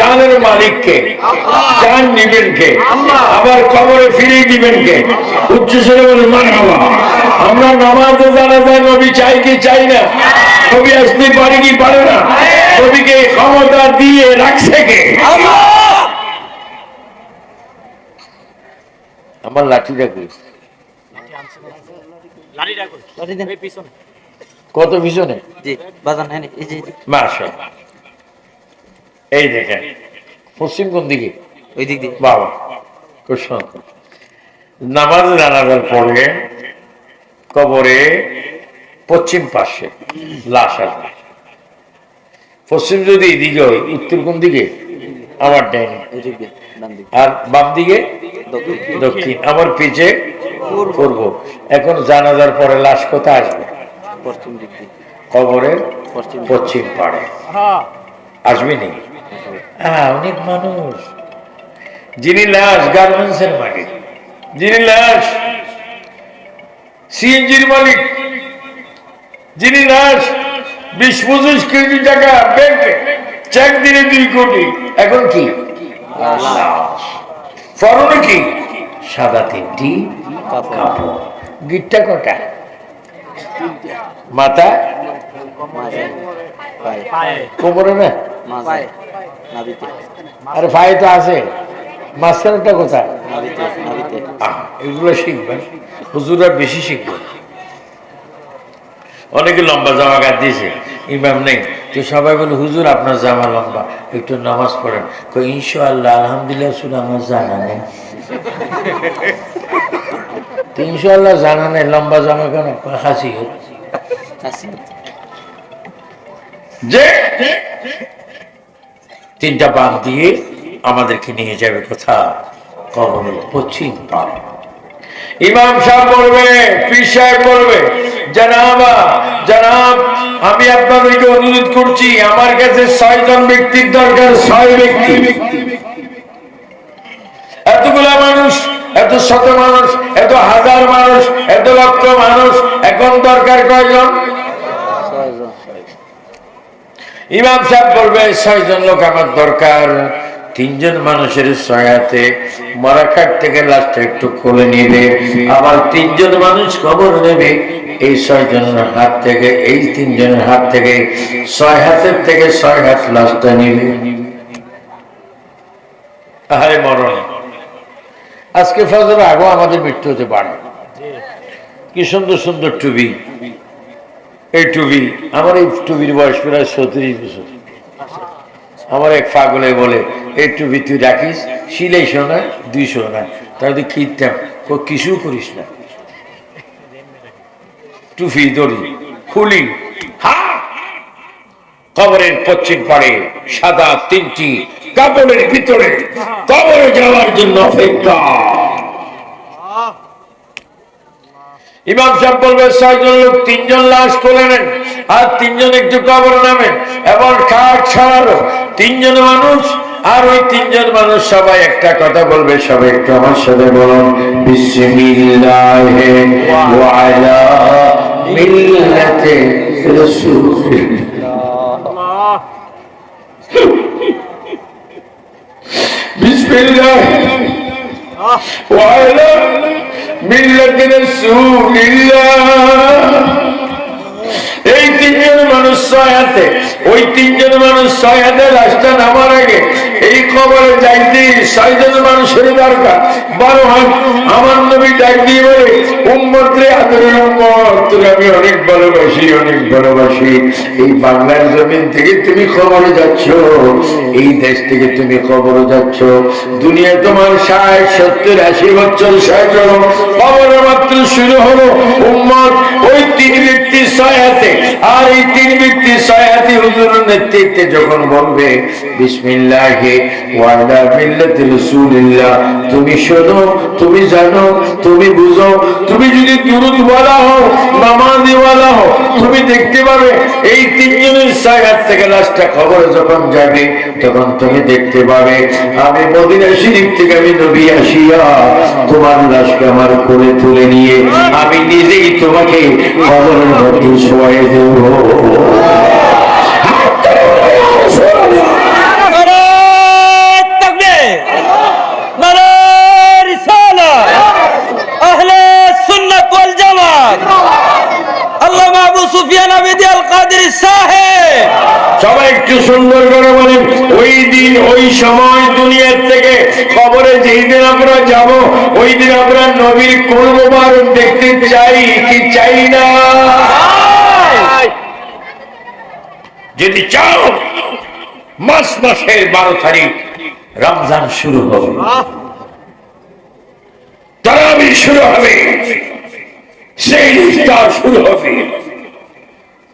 জানের মালিককে জান নিবেন কে আবার খবরে ফিরিয়ে দিবেন কে উচ্চ স্বরে বলে মারহাবা। আমরা নামাজে জানা যায় নবী চাই কি চাই না? নবী আসতে পারে কি পারে না? নবীকে ক্ষমতা দিয়ে রাখছে কে? আমার লাঠিটা লাঠি দেন। কত পিছনে? জি বাজান হ্যাঁ এই যে এই যে, মাসা এই দেখেন পশ্চিম কোন দিকে ওই দিক দিয়ে। বাবা খুব সুন্দর। নামাজ জানাজার পরে কবরে পশ্চিম পাশে লাশ আসবে পশ্চিম যদি এদিকে হয় উত্তর কোন দিকে? আমার ডাইনি। এই দিক দিয়ে ডান দিক। আর বাম দিকে? দক্ষিণ। আমার পিছে? পূর্ব। এখন জানাজার পরে লাশ কোথায় আসবে? পশ্চিম কবরের পশ্চিম। পশ্চিম পাড়ে। আসবে নি? হ্যাঁ অনেক মানুষ। যিনি লাশ গার্মেন্টসের মালিক যিনি লাশ সিএনজির মালিক যিনি লাশ বিশ পঁচিশ কোটি টাকা ব্যাংকে চেক দিলে দুই কোটি এখন কি? ফরনে কি? সাদা তিনটি কাপড়। গিটটা কটা? মাথা? কোমরে না? আরে ভাই তো আছে। মাঝখানেরটা কোথায়? এগুলো শিখবেন। হুজুরা বেশি শিখবেন অনেকে লম্বা জামা কাট দিয়েছে। ইমাম নেই। তো সবাই বলে হুজুর আপনার জামা লম্বা। একটু নামাজ পড়েন। কই ইনশাআল্লাহ আলহামদুলিল্লাহ শুনে আমার জানা নেই। তো ইনশাআল্লাহ জানা নেই। লম্বা জামা কেন? হচ্ছে আসি যে তিনটা বাদ দিয়ে আমাদেরকে নিয়ে যাবে কোথা কবরের পশ্চিম পাড়ে। ইমাম সাহেব বলবে, পীর সাহেব বলবে, জানাবা, জানাব, আমি আপনাদেরকে অনুরোধ করছি, আমার কাছে ছয় জন ব্যক্তির দরকার, ছয় ব্যক্তি। এতগুলা মানুষ, এত শত মানুষ, এত হাজার মানুষ, এত লক্ষ মানুষ, এখন দরকার কয়জন? ইমাম সাহেব বলবে, ছয়জন লোক আমার দরকার। তিনজন মানুষের সহায়তে মরাখাট থেকে লাশটা একটু খুলে নিবে। আবার তিনজন মানুষ খবর নেবে এই ছয়জনের হাত থেকে, এই তিনজনের হাত থেকে, ছয় হাতের থেকে ছয় হাত লাশটা নিবে। আহারে মরণ। আজকে ফজর আগেও আমাদের মৃত্যু হতে পারে। কি সুন্দর সুন্দর টুবি। এই টুবি, আমার এই টুবির বয়স প্রায় সত্রিশ বছর। আমার এক পাগলে বলে, এই টুবি তুই রাখিস না দুইশো না ও কিছু করিস না। টুফি দড়ি, খুলি কবরের পশ্চিম পাড়ে সাদা তিনটি কাপড়ের ভিতরে কবরে যাওয়ার জন্য অপেক্ষা। ইমাম সাহেব বলবে, ছয়জন লোক, তিনজন লাশ করে নেন, আর তিনজন একটু কবর নামেন এবার খাট ছাড়ালো। তিনজন মানুষ, আর ওই তিনজন মানুষ সবাই একটা কথা বলবে, সবাই একটু আমার সাথে বলুন বিসমিল্লাহে। وعلى ملة رسول الله এই তিনজন মানুষ ছয় হাতে, ওই তিনজন মানুষ ছয় হাতে নামার আগে এই খবরে যাইতে ছয়জন মানুষের দরকার। বারো হাত, আমার নবী ডাক দিয়ে বলে আদরের আমি অনেক ভালোবাসি অনেক ভালোবাসি। এই বাংলার জমিন থেকে তুমি খবরে যাচ্ছ, এই দেশ থেকে তুমি খবরে যাচ্ছ। দুনিয়া তোমার ষাট, সত্তর, আশি বছর ষাট হলো মাত্র শুরু হলো উম্মত। ওই তিন ব্যক্তি ছয় হাতে আর এই তিন ব্যক্তি ছয় হাতে হুজুর নেতৃত্বে যখন বলবে, বিসমিল্লাহে ওয়ালা মিল্লাতি রাসূলিল্লাহ, তুমি শোনো, তুমি জানো, তুমি বুঝো, তুমি যদি দুরুদ বলা হও নামাজি বলা হও, তুমি দেখতে পাবে এই তিনজনের ছয় হাত থেকে লাস্টটা খবর যখন যাবে, তখন তুমি দেখতে পাবে, আমি মদিনা শরীফ থেকে আমি নবী আসিয়া তোমার লাশকে আমার কোলে তুলে নিয়ে, আমি নিজেই তোমাকে খবরের মধ্যে শোয়াই দেব সবাই একটু সুন্দর করে বলে, ওই দিন, ওই সময় দুনিয়ার থেকে কবরে যেই আমরা যাব, ওই দিন আমরা নবীর কোন দেখতে চাই কি চাই না? যদি চাও মাস মাসের বারো তারিখ রমজান শুরু হবে। তারাবি শুরু হবে। সেই ইফতার শুরু হবে।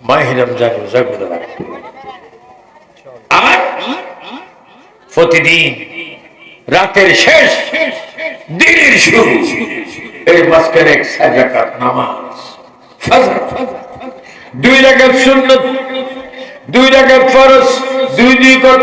মাহে রমজান রাখবে আর প্রতিদিন রাতের শেষ দিনের শুরু। এর মাঝখানে এক সাজাকাত নামাজ। দুই রাকাত সুন্নত। দুই রাকাত ফরজ দুই দুই কত?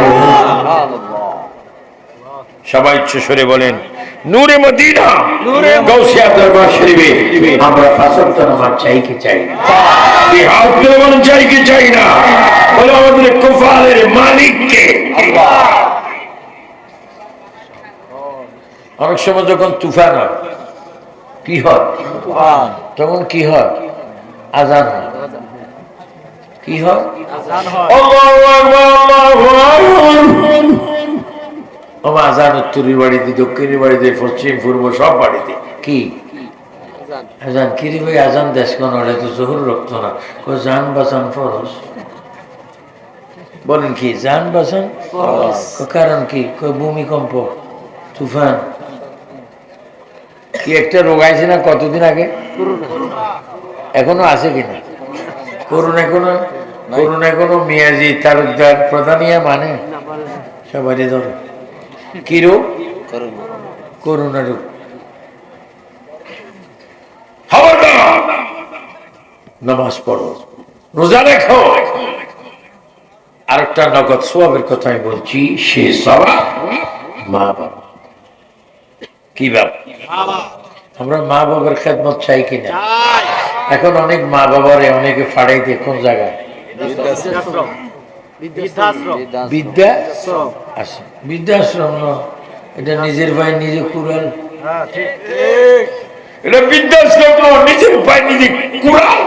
সবাই ইচ্ছে সরে বলেন নূরে মদিনা নূরে গৌসিয়া দরবার শরীফে। আমরা ফাসল তো নামাজ চাই কি চাই না। হাত তুলে বলেন চাই কি চাই না। বলে আমাদের কোফালের মালিককে। অনেক সময় যখন তুফান হয় কি হয়? তখন কি হয়? আজান হয়। কি হয়? আজান উত্তরের বাড়িতে দক্ষিণের বাড়িতে পশ্চিম পূর্ব সব বাড়িতে। কি? আজান। কিরি ভাই? আজান দেশ কোন? তো জহুর রক্ত না। কই জান বাঁচান ফরস বলেন কি জান বাঁচান কারণ কি? ভূমিকম্প তুফান। কি একটা রোগ আছে না কতদিন আগে? এখনও আছে কিনা? করোনা কোনো করোনা কোনো মিয়াজি তালুকদার প্রধানিয়া মানে? সবারই ধরো! নামাজ পড়ো। রোজা রেখো। আরেকটা নগদ সোয়াবের কথা আমি বলছি সে সবা মা বাবা। কি বাবা? আমরা মা বাবার খেদমত চাই কিনা? এখন অনেক মা বাবারে অনেকে ফাড়াই দিয়ে কোন জায়গায়? বিদ্যা? আছে বৃদ্ধাশ্রম এটা নিজের ভাই নিজে কুড়াল। এটা বৃদ্ধাশ্রম নিজের ভাই নিজে কুড়াল।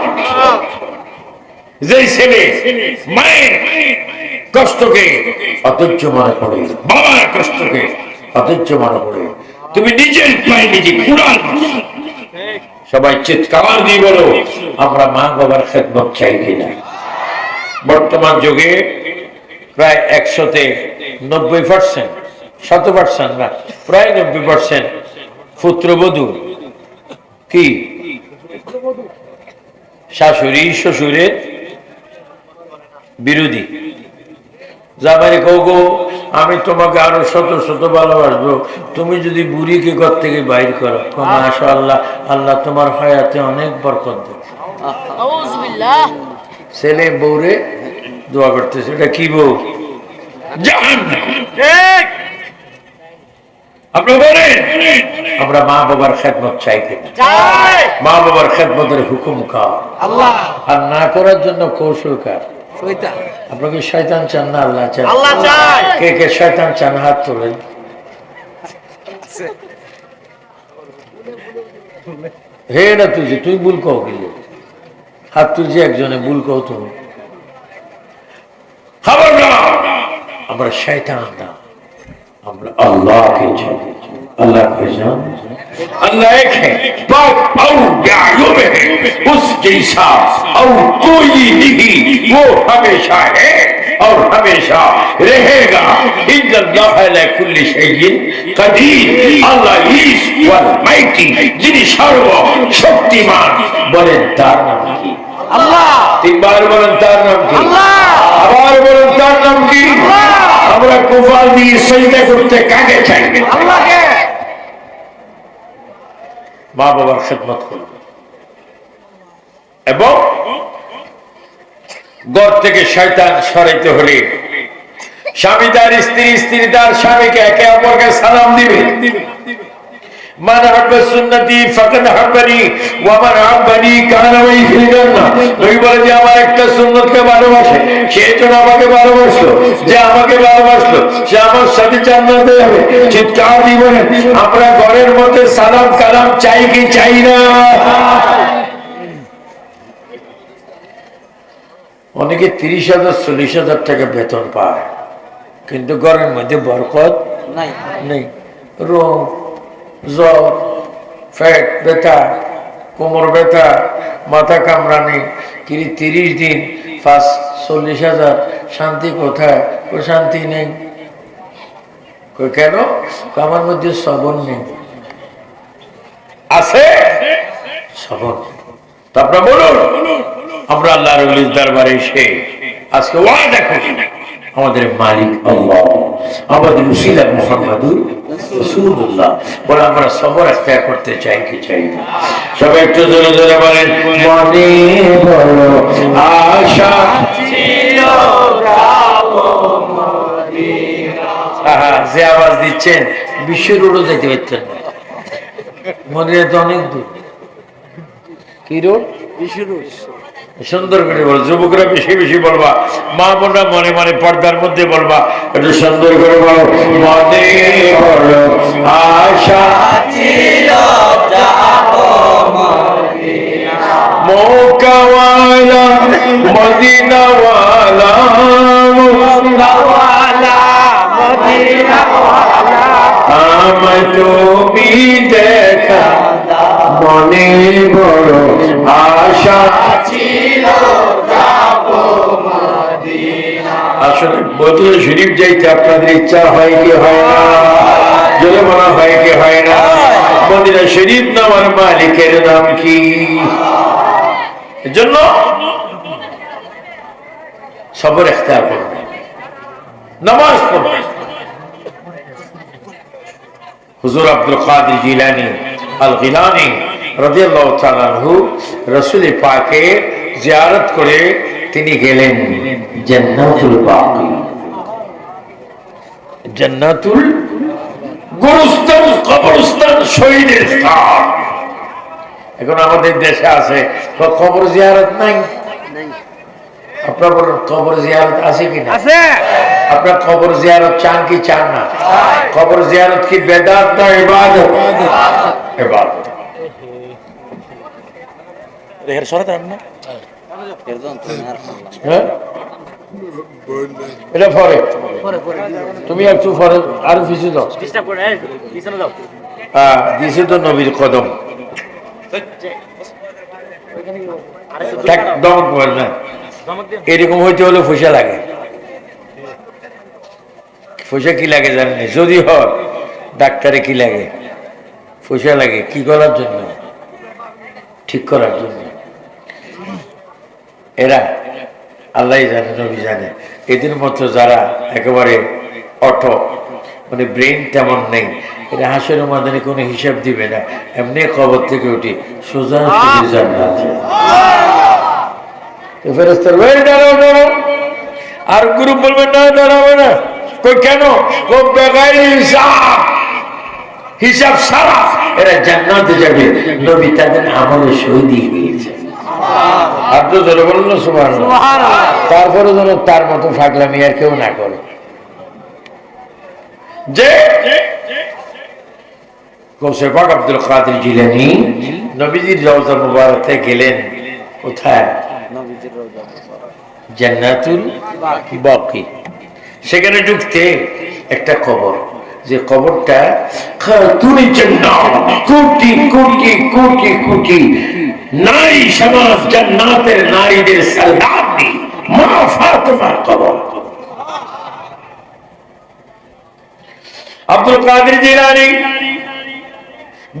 যে ছেলে মায়ের কষ্টকে অতজ্য মনে করে বাবার কষ্টকে অতজ্য মনে করে তুমি নিজের পায়ে নিজে কুড়াল সবাই চিৎকার দিয়ে বলো, আমরা মা বাবার খেদমত চাই কিনা? বর্তমান যুগে প্রায় একশোতে নব্বই পার্সেন্ট শত পার্সেন্ট না, প্রায় নব্বই পার্সেন্ট পুত্রবধূ কি? শাশুড়ি, শ্বশুরের বিরোধী। জামাই কৌ গো আমি তোমাকে আরও শত শত ভালোবাসবো। তুমি যদি বুড়িকে ঘর থেকে বাইর করো মাসা আল্লাহ আল্লাহ তোমার হায়াতে অনেক বরকত দেবে। ছেলে বউরে দোয়া করতেছে এটা কি বউ? আমরা মা বাবার খেদমত চাই মা বাবার খেদমতের হুকুম কার? আর না করার জন্য কৌশল কার? আপনাকে শয়তান চান না আল্লাহ চান। আল্লাহ চায়। কে কে শয়তান চান হাত তোলেন। হে তুই ভুল কহ কি হাত তুলছে একজনে ভুল কহ তো। আমরা শয়তান না। আমরা আল্লাহকে চাই। আল্লাহ अल्लाह एक है पाक और यायुब है उस जैसा और कोई नहीं वो हमेशा है और हमेशा रहेगा इल्लल्लाह अला कुल्ली शैइन कदीर আল্লাহ ইজ ওয়াল মাইটি যিনি সর্ব শক্তিমান বলেন তার নাম কি আল্লাহ তিনবার বলেন তার নাম কি আল্লাহ আবার বলেন তার নাম কি আমরা কুফাল দিয়ে সজদা করতে কাকে চাই আল্লাহকে মা বাবার খেদমত করবে। এবং গর থেকে শয়তান সরাইতে হলে স্বামী তার স্ত্রী স্ত্রী তার স্বামীকে একে অপরকে সালাম দিবে। মান হাব্বা সুন্নতি ফাকাদ হাব্বানি ওয়া মান হাব্বানি কানা মাই ফিল জান্নাহ। নবী বলে যে আমার একটা সুন্নতকে ভালোবাসে সে যেন আমাকে ভালোবাসলো যে আমাকে ভালোবাসলো সে আমার সাথে জান্নাতে যাবে। চিৎকার দিয়ে আমরা ঘরের মধ্যে সালাম কালাম চাই কি চাই না? অনেকে তিরিশ হাজার চল্লিশ হাজার টাকা বেতন পায় কিন্তু ঘরের মধ্যে বরকত নাই। নেই। রোগ জ্বর ফ্যাট, ব্যথা, কোমর ব্যথা, মাথা কামড়ানি কিরি তিরিশ দিন, পাঁচ চল্লিশ হাজার, শান্তি কোথায়? ও শান্তি নেই। কেন? আমার মধ্যে সবন নেই। আছে? সবন তারপরে বলুন। আমরা আল্লাহ রুলির দরবারে এসে আজকে ওয়াদা করি। আমাদের মালিক আল্লাহ। আমাদের উসিলা মোহাম্মদুর রাসূলুল্লাহ। বলে আমরা সবর এখতিয়ার করতে চাই কি চাই না। সবাই একটু জোরে জোরে বলেন মনে বড় আশা আহা, যে আওয়াজ দিচ্ছেন বিশ্বের উড়ো যেতে পারছেন না। মনে তো অনেক দূর। কি রোড? সুন্দর করে বল, যুবকরা বেশি বেশি বলবা, মা বোনরা মনে মনে পর্দার মধ্যে বলবা, একটু সুন্দর করে বলো, মনে হলো আশা মদিনাওয়ালা। শরীফ যাইতে আপনাদের ইচ্ছা হয় কি হয় না জলে মনে হয় কি হয় না, মদিনা শরীফ নামার মালিকের নাম কি? এজন্য সবর এখতার করবে নামাজ পড়বে হুজুর আব্দুল কাদের জিলানি আল গিলানি রাদিয়াল্লাহু তাআলা আনহু রাসূল পাকে জিয়ারত করে তিনি গেলেন। জান্নাতুল বাকি। জান্নাতুল গুরুস্থান কবরস্থান শহীদের স্থান। এখন আমাদের দেশে আছে তো কবর জিয়ারত নাই? আপনার বলুন কবর জিয়ারত আছে কি না আপনার কবর জিয়ারত চান কি চান না? কবর জিয়ারত কি বেদাত না ইবাদত? ইবাদত। রেহের সরে দেন না। এরকম তুমি আর করলাম হ্যাঁ? এটা পরে। তুমি একটু পরে আরও দাও। হ্যাঁ দিছে তো নবীর কদম। দমক বল না। এরকম হইতে হলে পয়সা লাগে। পয়সা কি লাগে জানেন যদি হয় ডাক্তারে কি লাগে? পয়সা লাগে কি করার জন্য? ঠিক করার জন্য। এরা আল্লাহ জানে, নবী জানে। এদের মতো যারা একেবারে অটো মানে ব্রেন তেমন নেই, এরা হাসের মাদানে কোনো হিসাব দিবে না। এমনি খবর থেকে উঠি সোজা আর গ্রুপ বলবে, না, দাঁড়াবে না। কই, কেন? হিসাব। হিসাব সারা। এরা জান্নাতে যাবে। নবী তাদের আমলে দিয়ে দিয়েছে আপনি ধরে বলুন না সুমান তারপরে যেন তার মতো ফাগলামি আর কেউ না করে। যে গৌসে পাক আব্দুল কাদের জিলানি নবীজির রওজা মুবারকে গেলেন কোথায়? জান্নাতুল বাকি। সেখানে ঢুকতে একটা কবর। যে কবরটা জান্নাত কোটি কোটি কোটি কোটি নারী সমাজ জান্নাতের নারীদের সালদারনি মা ফাতেমার কবর। আব্দুল কাদের জিলানি,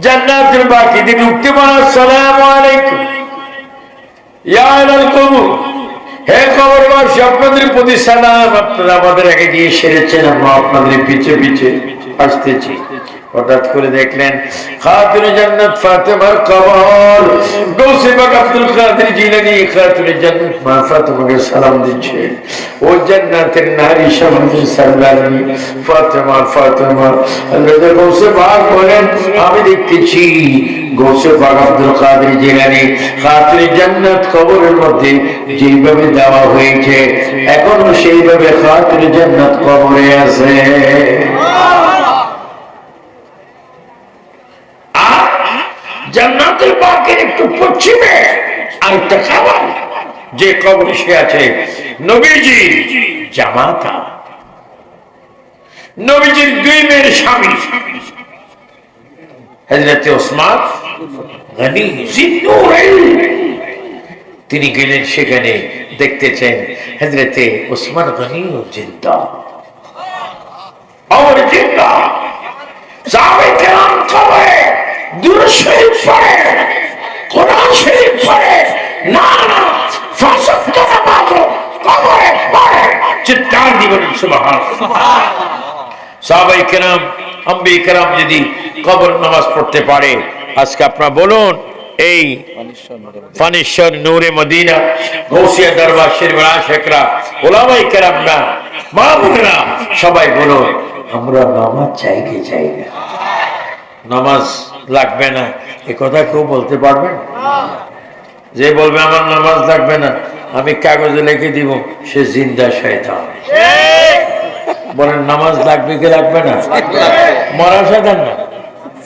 জান্নাতুল বাকিতে ঢুকতে বলা আসসালামু আলাইকুম। ইয়া আলাল কবর, হে খবরবাসী আপনাদের প্রতি সালাম আপনারা আমাদের আগে গিয়ে সেরেছেন, আমরা আপনাদের পিছে পিছে আসতেছি। হঠাৎ করে দেখলেন খাতুনে জান্নাত ফাতেমার কবর। গৌসে পাক আব্দুল কাদের জিলানী জান্নাত মা ফাতেমাকে সালাম দিচ্ছে। ও জান্নাতের নারী সাল্লাল্লাহু ফাতেমা ফাতেমা। হযরত গৌসে বলেন, আমি দেখতেছি গৌসে পাক আব্দুল কাদের জিলানী খাতুনে জান্নাত কবরের মধ্যে যেভাবে দেওয়া হয়েছে, এখনও সেইভাবে খাতুনে জান্নাত কবরে আছে। জান্নাতুল বাকের একটু পশ্চিমে আরেকটা খাবার, যে কবর সে আছে নবীজি জামাতা। নবীজির দুই মেয়ের স্বামী হজরতে ওসমান তিনি গেলেন সেখানে দেখতে চান হজরতে ওসমান গনি ও জিন্দা। দুরুশরীফ পড়ে চিৎকার দিবেন, সুবহান। সাহাবাই কেরাম আম্বি যদি কবর নামাজ পড়তে পারে, আজকে আপনারা বলুন, এই ফানিশ্বর নূরে মদিনা গৌসিয়া দরবার শিরবরা শেখরা ওলামাই কেরামরা মা বোনেরা সবাই বলুন, আমরা নামাজ চাই কি চাই না। নামাজ লাগবে না। এ কথা কেউ বলতে পারবেন যে বলবে আমার নামাজ লাগবে না আমি কাগজে লিখে দিব সে জিন্দা শয়তান। বলেন নামাজ লাগবে কি লাগবে না? মরা শয়তান না।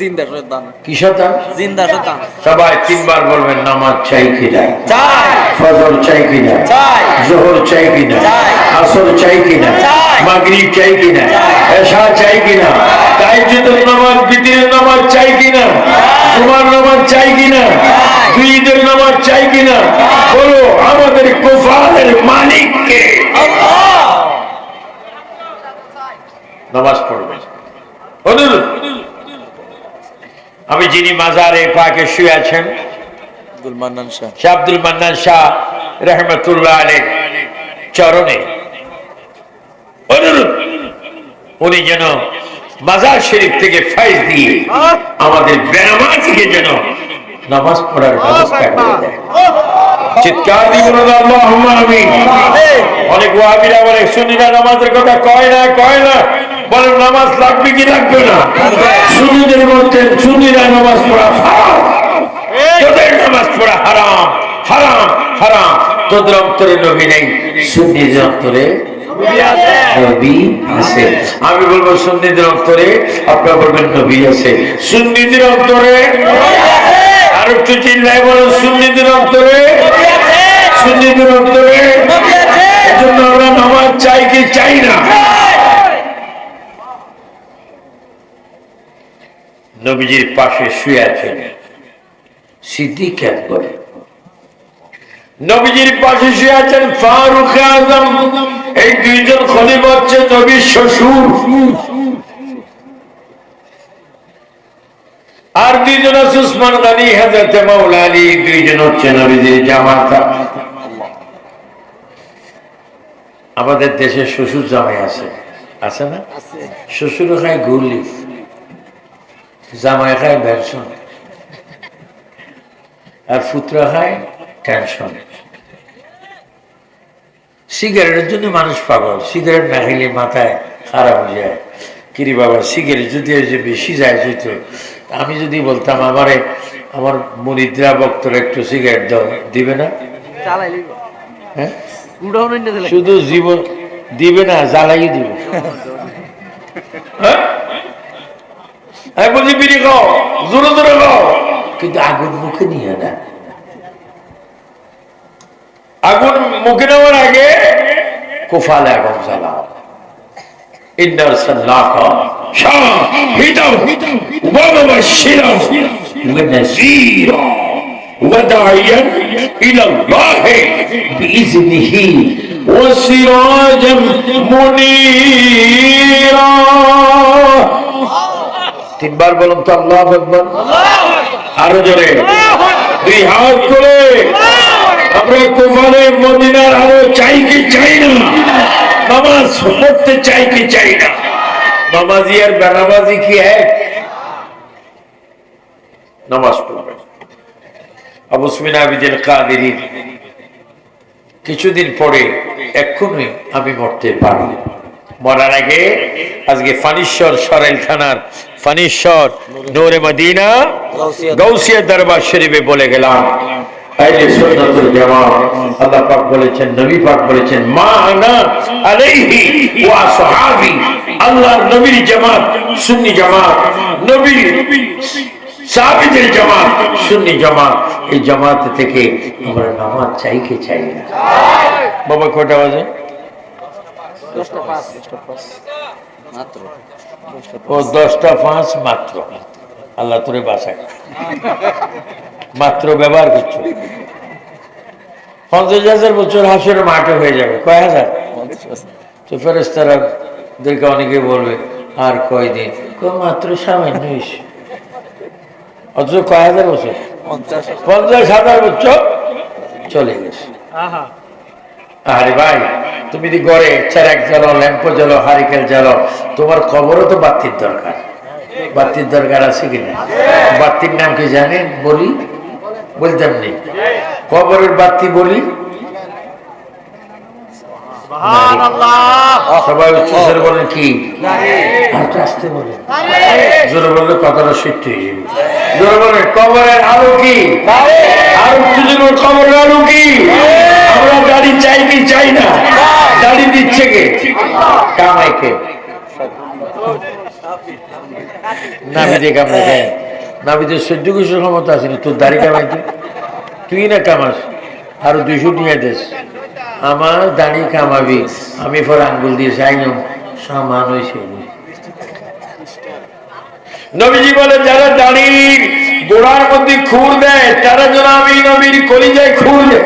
জিন্দা শয়তান কি শয়তান জিন্দা শয়তান সবাই তিনবার বলবেন নামাজ চাই কি না চাই। ফজর চাই কিনা? চাই। জোহর চাই কিনা? চাই। আসর চাই কিনা? চাই। মাগরিব চাই কিনা? এশা চাই কিনা? তাইজুদের নামাজ বিতিরের নামাজ চাই কিনা? জুমার নামাজ চাই কিনা? দুই ঈদের নামাজ চাই কিনা? বলো আমাদের কুফারের মালিককে। নামাজ পড়বে। অনুরোধ আমি যিনি মাজারে পাকে শুয়ে আছেন আব্দুল মান্নান শাহ। শাহ আব্দুল মান্নান শাহ রহমতুল্লাহ আলী চরণে অনুরোধ উনি যেন মাজার শরীফ থেকে ফাইজ দিয়ে আমাদের বেনামাজিকে যেন নামাজ পড়ার ব্যবস্থা করে দেয়। চিৎকার দিব অনেক ওয়াহাবিরা বলে সুন্নিরা নামাজের কথা কয় না কয় না। বলে নামাজ লাগবে কি লাগবে না? সুন্নিদের মধ্যে সুন্নিরা নামাজ পড়া ফারাজ তোদের নামাজ পড়া হারাম। হারাম হারাম। তোদের অন্তরে নবী নেই সুন্নিদের অন্তরে নবী আছে। আমি বলব সুন্নিদের অন্তরে আপনারা বলবেন নবী আছে। সুন্নিদের অন্তরে আর একটু চিল্লায় বলো সুন্নিদের অন্তরে সুন্নিদের অন্তরে এজন্য আমরা নামাজ চাই কি চাই না? নবীজির পাশে শুয়ে আছেন। সিদ্দিক একবার। নবীজির পাশে শুয়ে আছেন ফারুক আজম। এই দুইজন খলিফা হচ্ছে নবীর শ্বশুর। আর দুইজন আছে উসমান গানি হাজরত মাওলা আলী দুইজন হচ্ছে নবীজির জামাতা। আমাদের দেশে শ্বশুর জামাই আছে। আছে না? শ্বশুর খায় গুলি জামাই খায় বেনশন আর ফুতরা খায় টেনশন সিগারেটের জন্য মানুষ পাগল। সিগারেট না খেলে মাথায় খারাপ হয়ে যায়। কিরি বাবা সিগারেট যদি বেশি যায় যেত আমি যদি বলতাম আমারে আমার মনিদ্রা বক্তর একটু সিগারেট দিবে না? হ্যাঁ? শুধু জীবন দিবে না জ্বালাই দিবে। হ্যাঁ? আমি বলছি বিড়ি খাও জোরে জোরে খাও কিন্তু আগুন মুখে নিয়ে না আগুন মুখে নেওয়ার আগে কোফালে আগুন জ্বালাও إن أرسلناك شاهدا ومبشرا ونذيرا وداعيا إلى الله بإذنه وسراجا منيرا তিনবার বলুন তো আল্লাহ আকবার। আরও জোরে। দুই হাত করে আমরা মদিনার আরও চাই কি চাই না? নামাজ পড়তে চাই কি চাই না? নামাজি আর কি এক? নামাজ পড়বে। আবিদিন কাদেরির কিছুদিন পরে এক্ষুনি আমি মরতে পারি। মরার আগে আজকে ফানিশ্বর সরাইল থানার ফানিশ্বর নোরে মদিনা গৌসিয়া দরবার শরীফে বলে গেলাম জামাত পাক বলেছেন, নবী পাক বলেছেন মা সুন্নি সুন্নি এই থেকে আমরা নামাজ চাই চাই না। বাবা কটা বাজে দশটা পাঁচ দশটা পাঁচ মাত্র ও দশটা পাঁচ মাত্র। আল্লাহ তোরে বাসায় মাত্র ব্যবহার করছ। পঞ্চাশ হাজার বছর হাসরের মাঠে হয়ে যাবে। কয় হাজার? তো ফেরেস্তারা দেখে অনেকে বলবে আর কয়দিন? কয় মাত্র সামান্য অথচ কয় হাজার বছর? পঞ্চাশ। পঞ্চাশ হাজার বছর চলে গেছে। আরে ভাই তুমি যদি গড়ে চেরাক জ্বালো ল্যাম্প জ্বালো হারিকেল জ্বালো তোমার খবরও তো বাতির দরকার। বাতির দরকার আছে কিনা বাতির নাম কি জানেন? বলি? বলতাম নেই। কবরের বাতি বলি? সবাই উচ্চস্বরে বলেন কি? আসতে বলেন। জোরে বললে কথাটা সত্য হয়ে যাবে। জোরে বলেন কবরের আলো কি? আর জোরে কবরের আলো কি? আমরা দাড়ি চাই কি চাই না? দাড়ি দিচ্ছে কে? কামাই কে? কামাই ক্ষমতা তোর দাড়ি কামাইতে তুই না কামাস আমার দাড়ি কামাবি, আমি পর আঙ্গুল দিয়ে চাইলাম সমান নবীজি বলে যারা দাড়ির গোড়ার মধ্যে খুর দেয়, তারা যেন আমি নবীর কলিজায় খুর দেয়।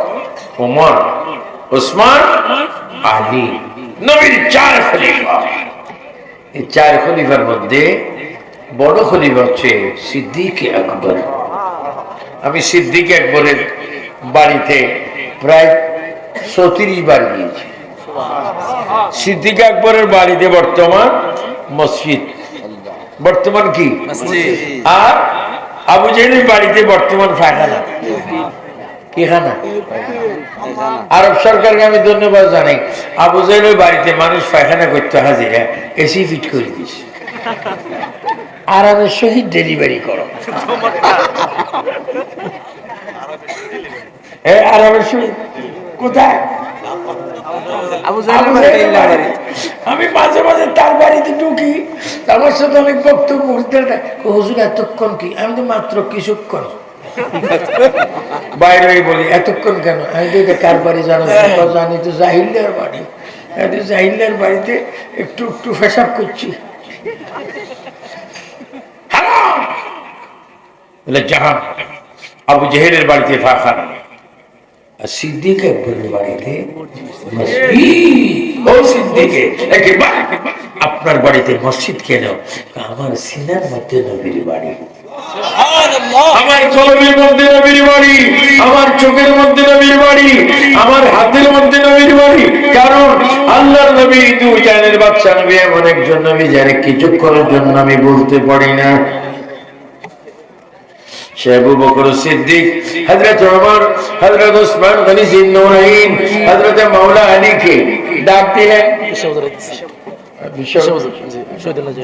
ওমর ওসমান আলী। নবীর চার খলিফা। এই চার খলিফার মধ্যে বড় খলিফা হচ্ছে সিদ্দিক আকবর। আমি সিদ্দিক আকবরের বাড়িতে প্রায় সতিরিশ বার গিয়েছি। সিদ্দিক আকবরের বাড়িতে বর্তমান মসজিদ। বর্তমান কি? আর আবু জাহেলের বাড়িতে বর্তমান ফায়খানা আরব সরকারকে আমি ধন্যবাদ জানাই। আবু জাহেলের বাড়িতে মানুষ পায়খানা করতে হাজিরা এসি ফিট করে দিস। আরামের সহিত ডেলিভারি করো। এ আরামের সহিত কোথায়। আমি মাঝে মাঝে তার বাড়িতে ঢুকি। আমার সাথে অনেক বক্তব্য হুজুর এতক্ষণ কি? আমি তো মাত্র কিছুক্ষণ বাইরে বলি এতক্ষণ কেন? আমি তো কার বাড়ি জানো? জানি তো জাহিল্লার বাড়ি। আমি জাহিল্লার বাড়িতে একটু একটু ফেসাব করছি। জাহান আবু জেহেলের বাড়িতে ফাঁকানা আর সিদ্দিক একবারের বাড়িতে ও সিদ্দিকে একেবারে। আপনার বাড়িতে মসজিদ কেন? আমার সিনার মধ্যে নবীর বাড়ি। আমার কলমের মধ্যে নবীর বাড়ি, আমার চোখের মধ্যে নবীর বাড়ি, আমার হাতের মধ্যে নবীর বাড়ি। কারণ আল্লাহর নবী দু জানের বাচ্চা নবী, এমন একজন নবী যারে কিছুক্ষণের জন্য আমি বলতে পারি না। আবু সিদ্দিক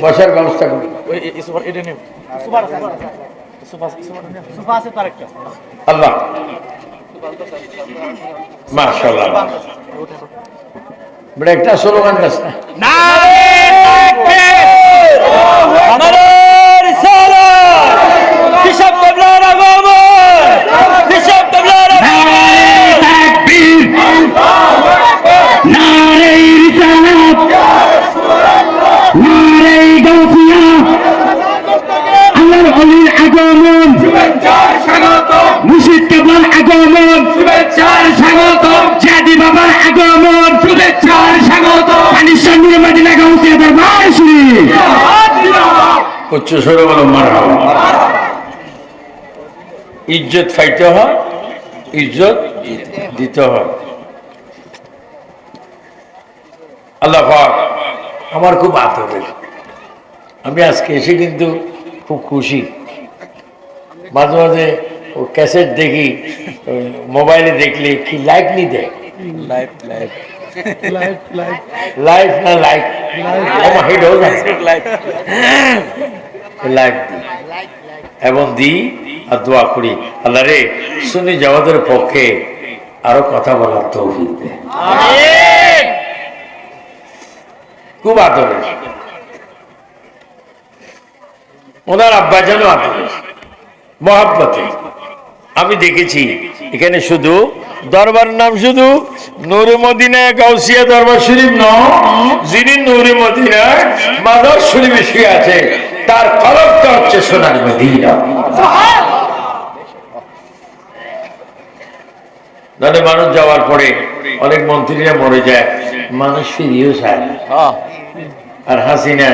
বসার ব্যবস্থা করুন আল্লাহ। মাশাআল্লাহ। বড় একটা স্লোগান দাস না আগমন উচ্চ স্বরে বলো মার ইজ্জত ফাইতে হয় ইজ্জত দিতে হয়। আল্লাহ আমার খুব আদরের। আমি আজকে এসে কিন্তু খুব খুশি। মাঝে মাঝে ও ক্যাসেট দেখি মোবাইলে দেখলে কি লাইক নি দেয়? লাইফ লাইফ লাইফ না লাইক? আমার হেড হয়ে যায় লাইভ লাইফ এবং দি আর দোয়া করি। আল্লাহ রে শুনি যাওয়াদের পক্ষে আরও কথা বলার তৌফিক দে। খুব আদরের। ওনার আব্বা যেন আদরের। মহাব্বতে আমি দেখেছি। এখানে শুধু দরবার নাম শুধু নূরে মদিনা গাউসিয়া দরবার শরীফ ন, যিনি নূরে মদিনা মাদার শরীফে শুয়ে আছে, তার কলকটা হচ্ছে সোনার মদিনা। নাহলে মানুষ যাওয়ার পরে অনেক মন্ত্রীরা মরে যায়, মানুষ ফিরিয়েও চায় না। আর হাসিনা,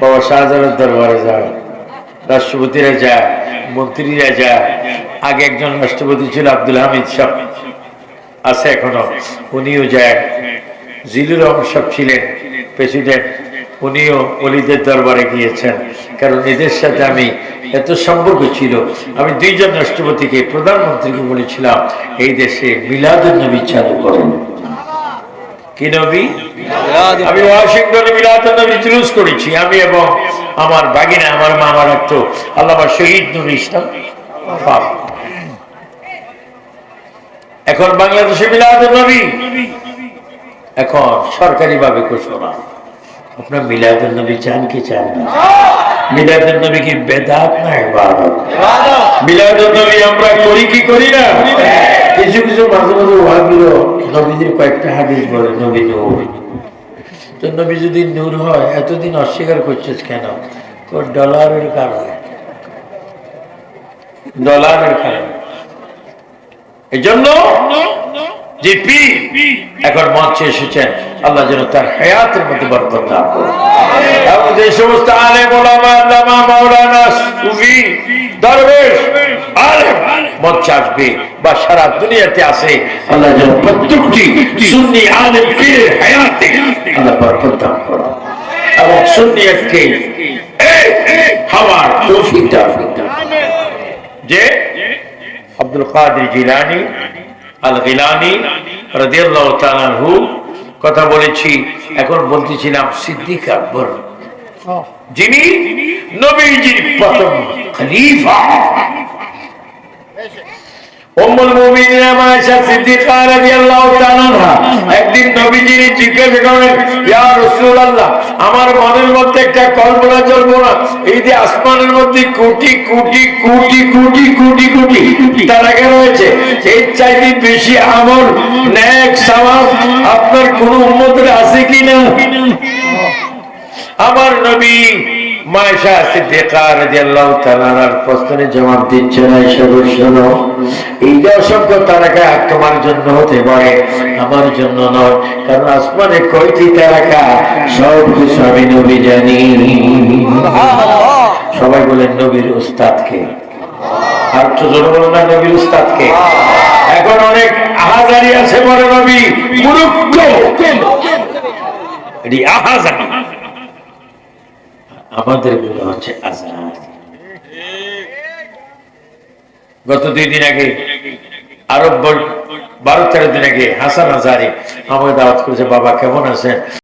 বাবা শাহজাহানের দরবারে যায় রাষ্ট্রপতিরা যায় মন্ত্রীরা যায়। আগে একজন রাষ্ট্রপতি ছিল আব্দুল হামিদ সাহ। আছে এখনও। উনিও যায়। জিলুর রহমান সাহেব ছিলেন প্রেসিডেন্ট। উনিও অলিদের দরবারে গিয়েছেন। কারণ এদের সাথে আমি এত সম্পর্ক ছিল। আমি দুইজন রাষ্ট্রপতিকে প্রধানমন্ত্রীকে বলেছিলাম এই দেশে মিলাদুল নবী চালু করুন। কি নবী? আমি ওয়াশিংটনে মিলাদুল নবী জুলুস করেছি। আমি এবং আমার বাগিনা, আমার মা আমার রাখতো আল্লাহ শহীদ নুর ইসলাম। এখন বাংলাদেশে মিলাদুল নবী। এখন সরকারি ভাবে ঘোষণা। আপনার মিলাদুল নবী চান কি চান না? মিলাদুল নবী কি বেদাত না ইবাদত? মিলাদুল নবী আমরা করি কি করি না? কিছু কিছু মাঝে মাঝে ওয়াহাবিরও নবীদের কয়েকটা হাদিস বলে, নবী নূর। তো নবী যদি নূর হয়, এতদিন অস্বীকার করছিস কেন? তোর ডলারের কারণে। ডলারের কারণে। এই জন্য যে পীর এখন মঞ্চে এসেছেন, আল্লাহ যেন তার হায়াতের মধ্যে বরকত করুন। এবং যে সমস্ত আলেম ওলামা, আল্লামা, মাওলানা, সুফি, দরবেশ, আলেম মঞ্চে আসবে বা সারা দুনিয়াতে আসে আল্লাহ যেন প্রত্যেকটি সুন্নি হায়াতে আল্লাহ হওয়ার যে আব্দুল কাদের জিলানি আল গিলানি রাদিয়াল্লাহু তাআলা আনহু কথা বলেছি, এখন বলতেছিলাম সিদ্দিক আকবর। যিনি নবীজির প্রথম খলিফা। একদিন একটা আসমানের মধ্যে চাইতে বেশি আপনার কোন উম্মতের আছে কিনা? আমার নবী মায়েশা সিদ্দিকা রাদিয়াল্লাহু তাআলার প্রশ্নের জবাব দিচ্ছেন আয়েশা শোনো এই যে অসংখ্য তারকা তোমার জন্য হতে পারে আমার জন্য নয় কারণ আসমানে কয়টি তারকা সব কিছু আমি নবী জানি। সবাই বলেন নবীর উস্তাদকে। আর তো জোর বলেন না নবীর উস্তাদকে। এখন অনেক আহাজারি আছে বলে নবী এটি আহাজারি। আমাদেরগুলো হচ্ছে আজাদ গত দুই দিন আগে, আরব বারো তেরো দিন আগে হাসান হাজারি আমাকে দাওয়াত করেছে, বাবা, কেমন আছেন?